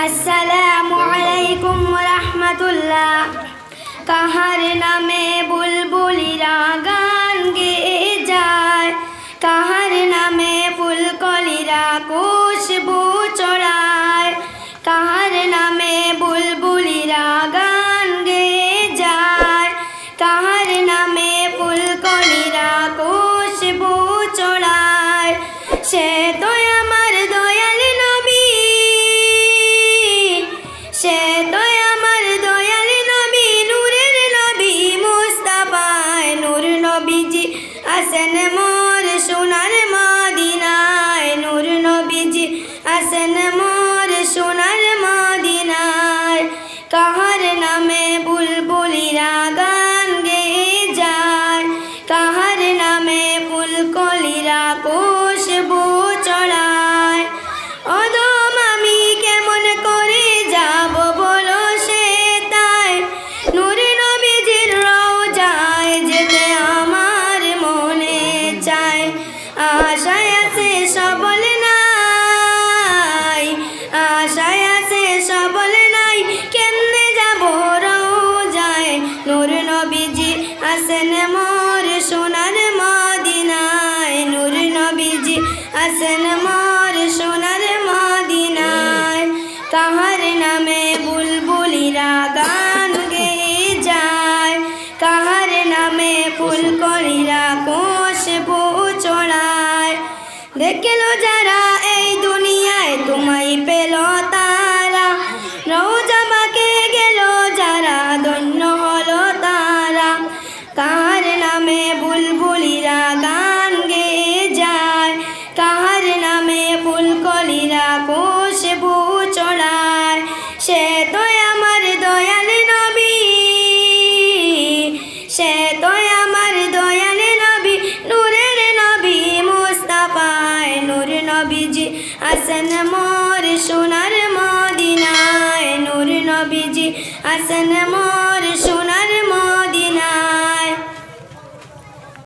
আসসালামু আলাইকুম রহমতুল্লাহ। কাহার নামে বুলবুলিরা গান গেয়ে যায়। কাহার নামে ফুলকলিরা খুশবু চড়ায়। কাহার নামে বুলবুলিরা গান গেয়ে যায়। কাহার নামে ফুলকলিরা খুশবু চড়ায়। সে তো আসেন মোর সোনার মদিনায় নূর নবীজি আসেন মোর সোনার মদিনায়। কাহার নামে বুলবুলিরা গান নামে কোষ চড়ায় দেখল যারা এই দুনিয়ায়, তোমায় পেল তারা। রোজাবাকে গেল যারা, ধন্য হলো তারা। কার নামে মোর